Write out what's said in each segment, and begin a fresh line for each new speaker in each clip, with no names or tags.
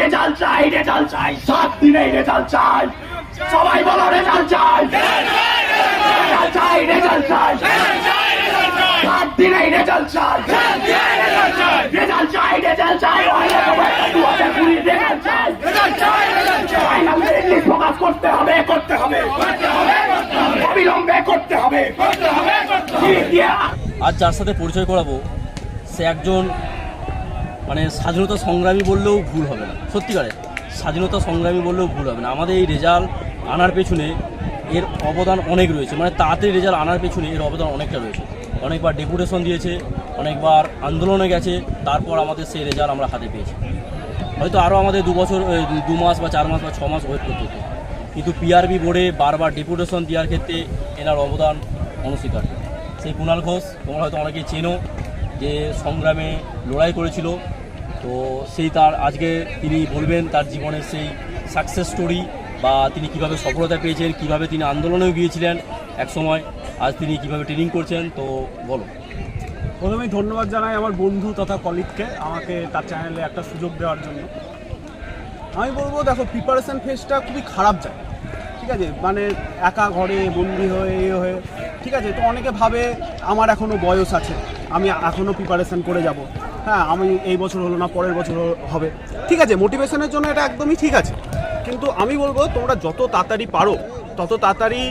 Result চাই result চাই। সাত রেজাল্ট চাই। সবাই বলো রেজাল্ট চাই। রেজাল্ট চাই রেজাল্ট চাই। সাত রেজাল্ট চাই। রেজাল্ট চাই রেজাল্ট চাই। দু হাজার কুড়ি রেজাল্ট চাই। ফাইনাল মেরিট লিস্ট প্রকাশ করতে হবে করতে হবে। অবিলম্বে করতে হবে।
আজ যার সাথে পরিচয় করাবো সে একজন মানে স্বাধীনতা সংগ্রামী বললেও ভুল হবে না। সত্যিকারে, স্বাধীনতা সংগ্রামী বললেও ভুল হবে না। আমাদের এই রেজাল্ট আনার পেছনে এর অবদান অনেক রয়েছে। মানে তাড়াতাড়ি রেজাল্ট আনার পেছনে এর অবদান অনেকটা রয়েছে। অনেকবার ডেপুটেশন দিয়েছে, অনেকবার আন্দোলনে গেছে, তারপর আমাদের সেই রেজাল্ট আমরা হাতে পেয়েছি। হয়তো আরও আমাদের দু বছর দু মাস বা চার মাস বা ছ মাস ওয়েট করতে হতো। কিন্তু পিআরবি বোর্ডে বারবার ডেপুটেশন দেওয়ার ক্ষেত্রে এনার অবদান অনস্বীকার্য। সেই কুণাল ঘোষ, তোমরা হয়তো অনেকেই চেনো, যে সংগ্রামে লড়াই করেছিল। তো সেই তার আজকে তিনি বলবেন তার জীবনের সেই সাকসেস স্টোরি বা তিনি কীভাবে সফলতা পেয়েছেন, কীভাবে তিনি আন্দোলনেও গিয়েছিলেন এক সময়, আজ তিনি কীভাবে ট্রেনিং করছেন, তো বলো।
প্রথমেই ধন্যবাদ জানাই আমার বন্ধু তথা কলিগকে আমাকে তার চ্যানেলে একটা সুযোগ দেওয়ার জন্য। আমি বলব, দেখো প্রিপারেশন ফেজটা খুবই খারাপ যায়। ঠিক আছে? মানে একা ঘরে, বন্দি হয়ে, এ হয়ে, ঠিক আছে? তো অনেকে ভাবে, আমার এখনও বয়স আছে, আমি এখনও প্রিপারেশন করে যাব। হ্যাঁ আমি এই বছর হলো না, পরের বছর হবে। ঠিক আছে মোটিভেশনের জন্য এটা একদমই ঠিক আছে। কিন্তু আমি বলব, তোমরা যত তাড়াতাড়ি পারো, তত তাড়াতাড়ি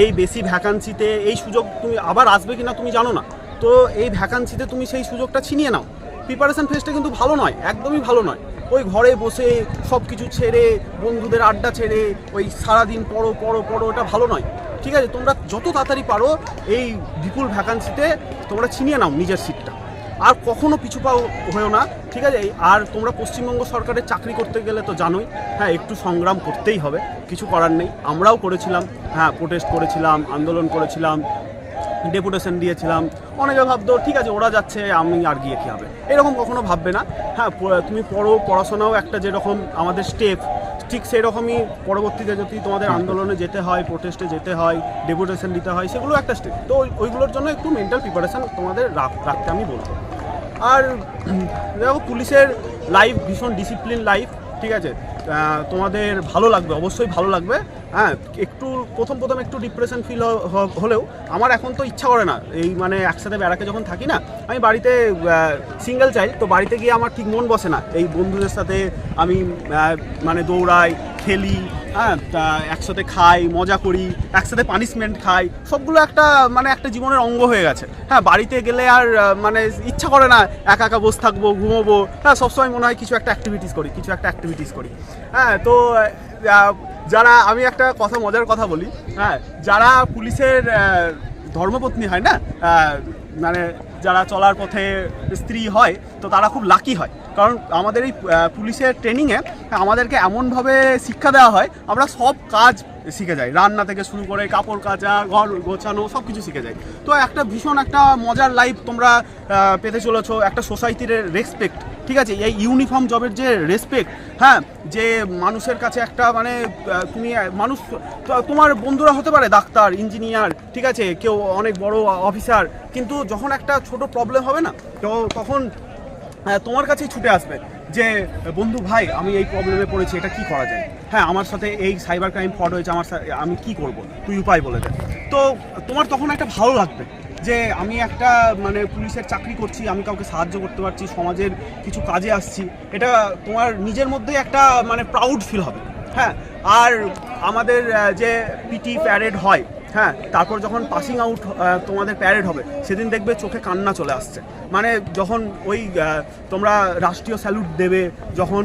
এই বেশি ভ্যাকান্সিতে এই সুযোগ তুমি আবার আসবে কিনা তুমি জানো না। তো এই ভ্যাকান্সিতে তুমি সেই সুযোগটা ছিনিয়ে নাও। প্রিপারেশান ফেসটা কিন্তু ভালো নয়, একদমই ভালো নয়। ওই ঘরে বসে সব কিছু ছেড়ে, বন্ধুদের আড্ডা ছেড়ে, ওই সারাদিন পড়ো পড়ো পড়ো, এটা ভালো নয়। ঠিক আছে, তোমরা যত তাড়াতাড়ি পারো, এই বিপুল ভ্যাকান্সিতে তোমরা ছিনিয়ে নাও নিজের সিটটা আর কখনো পিছু পাও হয়েও না ঠিক আছে? এই- আর তোমরা পশ্চিমবঙ্গ সরকারের চাকরি করতে গেলে তো জানোই হ্যাঁ একটু সংগ্রাম করতেই হবে কিছু করার নেই। আমরাও করেছিলাম হ্যাঁ প্রোটেস্ট করেছিলাম আন্দোলন করেছিলাম ডেপুটেশন দিয়েছিলাম অনেকে ভাবতো ঠিক আছে ওরা যাচ্ছে আমি আর গিয়ে কী হবে? এরকম কখনো ভাববে না। হ্যাঁ তুমি পড়ো পড়াশোনাও একটা যেরকম আমাদের স্টেপ ঠিক সেরকমই পরবর্তীতে যদি তোমাদের আন্দোলনে যেতে হয় প্রোটেস্টে যেতে হয় ডেপুটেশন দিতে হয় সেগুলো একটা স্টেপ তো ওইগুলোর জন্য একটু মেন্টাল প্রিপারেশন তোমাদের রাখ- রাখতে আমি বলব। আর দেখো পুলিশের লাইফ ভীষণ ডিসিপ্লিন লাইফ ঠিক আছে? তোমাদের ভালো লাগবে, অবশ্যই ভালো লাগবে। হ্যাঁ একটু প্রথম প্রথম একটু ডিপ্রেশন ফিল হলেও আমার এখন তো ইচ্ছা করে না। এই মানে একসাথে বেড়াকে যখন থাকি না, আমি বাড়িতে সিঙ্গেল চাইল্ড তো বাড়িতে গিয়ে আমার ঠিক মন বসে না। এই বন্ধুদের সাথে আমি মানে দৌড়াই, খেলি হ্যাঁ একসাথে খাই, মজা করি, একসাথে পানিশমেন্ট খাই, সবগুলো একটা মানে একটা জীবনের অঙ্গ হয়ে গেছে। হ্যাঁ বাড়িতে গেলে আর মানে ইচ্ছা করে না, একা একা বসে থাকব, ঘুমোবো। হ্যাঁ সবসময় মনে হয় কিছু একটা অ্যাক্টিভিটিস করি, কিছু একটা অ্যাক্টিভিটিস করি। হ্যাঁ তো যারা, আমি একটা কথা, মজার কথা বলি। হ্যাঁ যারা পুলিশের ধর্মপত্নী হয় না মানে যারা চলার পথে স্ত্রী হয়, তো তারা খুব লাকি হয়। কারণ আমাদের এই পুলিশের ট্রেনিংয়ে আমাদেরকে এমনভাবে শিক্ষা দেওয়া হয়, আমরা সব কাজ শিখে যাই। রান্না থেকে শুরু করে কাপড় কাচা, ঘর গোছানো, সব কিছু শিখে যাই। তো একটা ভীষণ একটা মজার লাইফ তোমরা পেতে চলেছো, একটা সোসাইটির রেসপেক্ট ঠিক আছে, এই ইউনিফর্ম জবের যে রেসপেক্ট হ্যাঁ যে মানুষের কাছে একটা মানে তুমি, মানুষ তোমার বন্ধুরা হতে পারে ডাক্তার ইঞ্জিনিয়ার ঠিক আছে, কেউ অনেক বড় অফিসার কিন্তু যখন একটা ছোট প্রবলেম হবে না, তো তখন তোমার কাছেই ছুটে আসবে যে, বন্ধু ভাই, আমি এই প্রবলেমে পড়েছি, এটা কি করা যায়? হ্যাঁ আমার সাথে এই সাইবার ক্রাইম ফ্রড হয়েছে, আমার আমি কি করব? তুই উপায় বলে দে। তো তোমার তখন একটা ভালো লাগবে। যে আমি একটা মানে পুলিশের চাকরি করছি, আমি কাউকে সাহায্য করতে পারছি, সমাজের কিছু কাজে আসছি, এটা তোমার নিজের মধ্যে একটা মানে প্রাউড ফিল হবে। হ্যাঁ আর আমাদের যে পিটি প্যারেড হয় হ্যাঁ তারপর যখন পাসিং আউট তোমাদের প্যারেড হবে, সেদিন দেখবে চোখে কান্না চলে আসছে। মানে যখন ওই তোমরা রাষ্ট্রীয় স্যালুট দেবে, যখন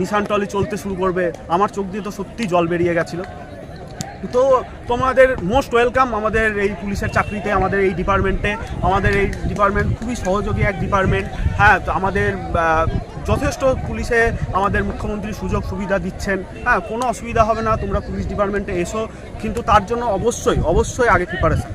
নিশান টলি চলতে শুরু করবে, আমার চোখ দিয়ে তো সত্যি জল বেরিয়ে গেছিল। তো তোমাদের মোস্ট ওয়েলকাম আমাদের এই পুলিশের চাকরিতে, আমাদের এই ডিপার্টমেন্টে আমাদের এই ডিপার্টমেন্ট খুবই সহযোগী এক ডিপার্টমেন্ট হ্যাঁ তো আমাদের যথেষ্ট পুলিশে আমাদের মুখ্যমন্ত্রী সুযোগ সুবিধা দিচ্ছেন। হ্যাঁ কোনো অসুবিধা হবে না, তোমরা পুলিশ ডিপার্টমেন্টে এসো। কিন্তু তার জন্য অবশ্যই অবশ্যই আগে প্রিপারেশান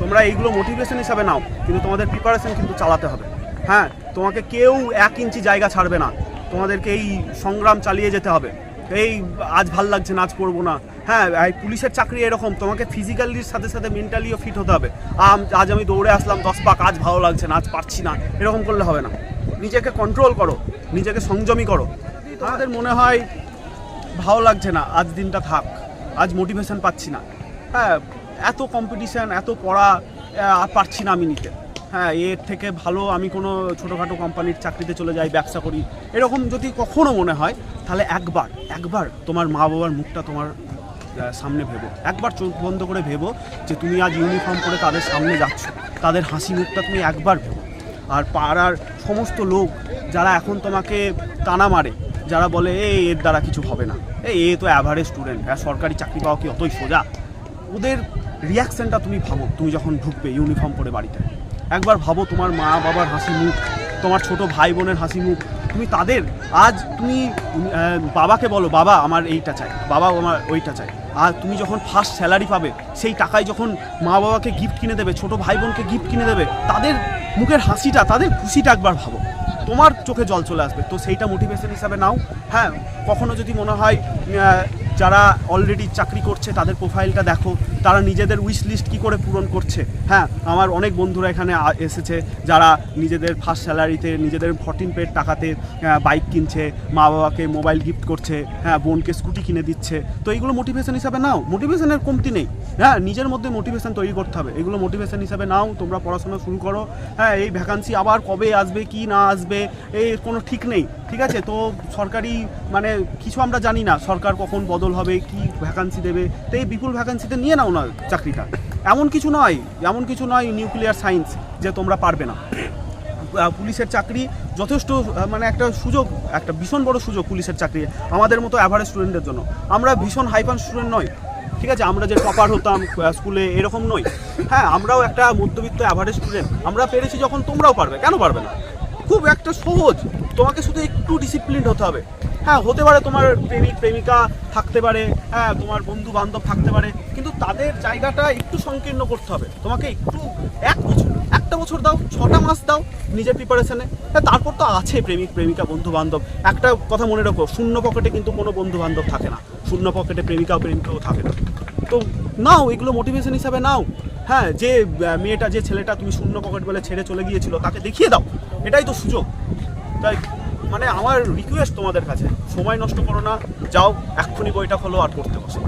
তোমরা এইগুলো মোটিভেশন হিসাবে নাও, কিন্তু তোমাদের প্রিপারেশন কিন্তু চালাতে হবে। হ্যাঁ তোমাকে কেউ এক ইঞ্চি জায়গা ছাড়বে না। তোমাদেরকে এই সংগ্রাম চালিয়ে যেতে হবে। এই আজ ভালো লাগছে নাচ পড়ব না। হ্যাঁ পুলিশের চাকরি এরকম, তোমাকে ফিজিক্যালির সাথে সাথে মেন্টালিও ফিট হতে হবে। আজ আমি দৌড়ে আসলাম, দশ পাক, আজ ভালো লাগছে নাচ পারছি না, এরকম করলে হবে না। নিজেকে কন্ট্রোল করো, নিজেকে সংযমী করো। তোমাদের মনে হয় ভালো লাগছে না, আজ দিনটা থাক, আজ মোটিভেশন পাচ্ছি না। হ্যাঁ এত কম্পিটিশান এত পড়া পারছি না আমি নিতে হ্যাঁ এর থেকে ভালো আমি কোনো ছোটোখাটো কোম্পানির চাকরিতে চলে যাই, ব্যবসা করি। এরকম যদি কখনো মনে হয়, তাহলে একবার একবার তোমার মা বাবার মুখটা তোমার সামনে ভেবো। একবার চোখ বন্ধ করে ভেবো যে তুমি আজ ইউনিফর্ম পরে তাদের সামনে যাচ্ছ। তাদের হাসি মুখটা তুমি একবার ভেবো। আর পাড়ার সমস্ত লোক যারা এখন তোমাকে টানা মারে, যারা বলে এই এর দ্বারা কিছু হবে না। এই এ তো অ্যাভারেজ স্টুডেন্ট হ্যাঁ সরকারি চাকরি পাওয়া কি অতই সোজা? ওদের রিয়াকশনটা তুমি ভাবো, তুমি যখন ঢুকবে ইউনিফর্ম পরে বাড়িতে। একবার ভাবো তোমার মা বাবার হাসি মুখ, তোমার ছোট ভাই বোনের হাসি মুখ, তুমি তাদের, আজ তুমি বাবাকে বলো, বাবা আমার এইটা চাই বাবা আমার ওইটা চাই। আর তুমি যখন ফার্স্ট স্যালারি পাবে, সেই টাকায় যখন মা বাবাকে গিফট কিনে দেবে, ছোট ভাই বোনকে গিফট কিনে দেবে, তাদের মুখের হাসিটা, তাদের খুশিটা একবার ভাবো। তোমার চোখে জল চলে আসবে, তো সেইটা মোটিভেশন হিসাবে নাও। হ্যাঁ কখনো যদি মনে হয় যারা অলরেডি চাকরি করছে, তাদের প্রোফাইলটা দেখো। তারা নিজেদের উইশ লিস্ট কী করে পূরণ করছে? হ্যাঁ আমার অনেক বন্ধুরা এখানে এসেছে যারা নিজেদের ফার্স্ট স্যালারিতে নিজেদের ফর্টিন পেড টাকাতে বাইক কিনছে মা বাবাকে মোবাইল গিফট করছে হ্যাঁ বোনকে স্কুটি কিনে দিচ্ছে। তো এইগুলো মোটিভেশন হিসাবে নাও। মোটিভেশনের কমতি নেই। হ্যাঁ নিজের মধ্যে মোটিভেশন তৈরি করতে হবে। এগুলো মোটিভেশন হিসাবে নাও, তোমরা পড়াশোনা শুরু করো। হ্যাঁ এই ভ্যাকান্সি আবার কবে আসবে, কি না আসবে এই কোনো ঠিক নেই। ঠিক আছে? তো সরকারি মানে কিছু আমরা জানি না। সরকার কখন বদল হবে, কি ভ্যাকান্সি দেবে? তো এই বিপুল ভ্যাকান্সিতে নিয়ে নাও না চাকরিটা। এমন কিছু নয়, এমন কিছু নয় নিউক্লিয়ার সায়েন্স যে তোমরা পারবে না। পুলিশের চাকরি যথেষ্ট মানে একটা সুযোগ, একটা ভীষণ বড় সুযোগ পুলিশের চাকরি, আমাদের মতো অ্যাভারেজ স্টুডেন্টের জন্য। আমরা ভীষণ হাইপান স্টুডেন্ট নয় ঠিক আছে? আমরা যে টপার হতাম স্কুলে এরকম নই। হ্যাঁ আমরাও একটা মধ্যবিত্ত অ্যাভারেজ স্টুডেন্ট আমরা পেরেছি যখন তোমরাও পারবে, কেন পারবে না? খুব একটা সহজ। তোমাকে শুধু একটু ডিসিপ্লিন হতে হবে। হ্যাঁ হতে পারে তোমার প্রেমিক, প্রেমিকা থাকতে পারে হ্যাঁ তোমার বন্ধু বান্ধব থাকতে পারে, কিন্তু তাদের জায়গাটা একটু সংকীর্ণ করতে হবে। তোমাকে একটু, এক বছর, একটা বছর দাও, ছটা মাস দাও নিজের প্রিপারেশনে হ্যাঁ তারপর তো আছে প্রেমিক, প্রেমিকা বন্ধু বান্ধব একটা কথা মনে রাখো, শূন্য পকেটে কিন্তু কোনো বন্ধু বান্ধব থাকে না। শূন্য পকেটে প্রেমিকা, প্রেমিকাও থাকে না। তো নাও, এগুলো মোটিভেশন হিসাবে নাও। হ্যাঁ যে মেয়েটা, যে ছেলেটা তুমি শূন্য পকেট বলে ছেড়ে চলে গিয়েছিল, তাকে দেখিয়ে দাও। এটাই তো সুযোগ। তাই মানে আমার রিকোয়েস্ট তোমাদের কাছে। সময় নষ্ট করো না। যাও, এক্ষুনি বইটা খোলো আর পড়তে বসো।